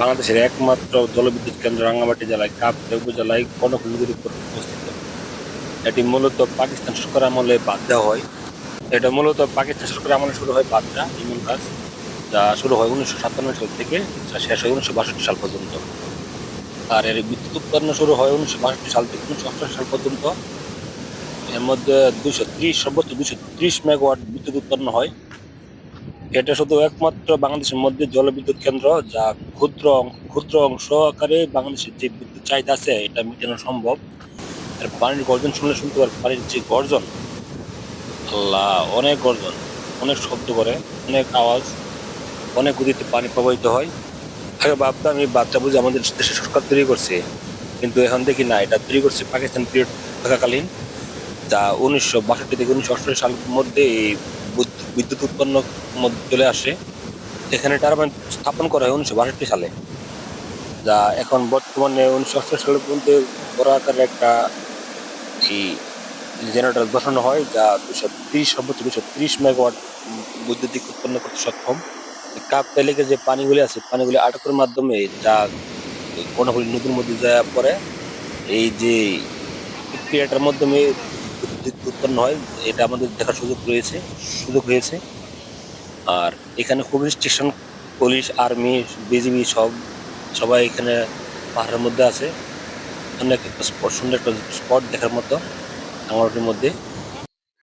বাংলাদেশের একমাত্র জলবিদ্যুৎ কেন্দ্র রাঙ্গামাটি জেলায় কাপ্তাই উপজেলায় নদীর উপর অবস্থিত। এটি মূলত পাকিস্তান সরকার আমলে বাদ দেওয়া হয়। এটা মূলত পাকিস্তান সরকার আমলে শুরু হয় বাদটা ইমন কাজ, যা শুরু হয় উনিশশো সাতান্ন সাল থেকে, যা শেষ হয় উনিশশো বাষট্টি সাল পর্যন্ত। আর এর বিদ্যুৎ উৎপন্ন শুরু হয় উনিশশো বাষট্টি সাল থেকে উনিশশো অষ্টআশি সাল পর্যন্ত। এর মধ্যে দুশো ত্রিশ, সর্বোচ্চ দুশো ত্রিশ মেগাওয়াট বিদ্যুৎ উৎপন্ন হয়। এটা শুধু একমাত্র বাংলাদেশের মধ্যে জলবিদ্যুৎ কেন্দ্র, যা ক্ষুদ্র ক্ষুদ্র অংশ আকারে বাংলাদেশের যে বিদ্যুৎ চাহিদা আছে, এটা মেটানো সম্ভব। আর পানির গর্জন শুনলে শুনতে পারে পানির যে গর্জন, আল্লাহ, অনেক গর্জন, অনেক শব্দ করে, অনেক আওয়াজ, অনেক গতিতে পানি প্রবাহিত হয়। আগে ভাবতাম এই বাচ্চা বুঝে আমাদের দেশের সরকার তৈরি করছে, কিন্তু এখন দেখি না, এটা তৈরি করছে পাকিস্তান পিরিয়ড থাকাকালীন, যা উনিশশো বাষট্টি থেকে উনিশশো অষ্টআশি সালের মধ্যে এই বিদ্যুৎ- উৎপন্ন চলে আসে এখানে টারবাইন স্থাপন করা হয় উনিশশো বাষট্টি সালে। যা এখন বর্তমানে উনিশশো অষ্টআশি সালের মধ্যে বড় আকারের একটা এই জেনারেটর বসানো হয়, যা দুশো তিরিশ, সর্বোচ্চ দুশো তিরিশ মেগাওয়াট বৈদ্যুতিক উৎপন্ন করতে সক্ষম। কাপ লেগে যে পানিগুলি আছে, পানিগুলি আটকের মাধ্যমে যা কর্ণফুলী নদীর মধ্যে যা পড়ে, এই যে প্রক্রিয়াটার মাধ্যমে বিদ্যুৎ উৎপন্ন হয় এটা আমাদের দেখার সুযোগ রয়েছে সুযোগ রয়েছে আর এখানে খুবই স্টেশন, পুলিশ, আর্মি, বিজিবি সব, সবাই এখানে পাহাড়ের মধ্যে আছে। অনেক একটা স্পট, সুন্দর একটা স্পট দেখার মতো আমার মধ্যে।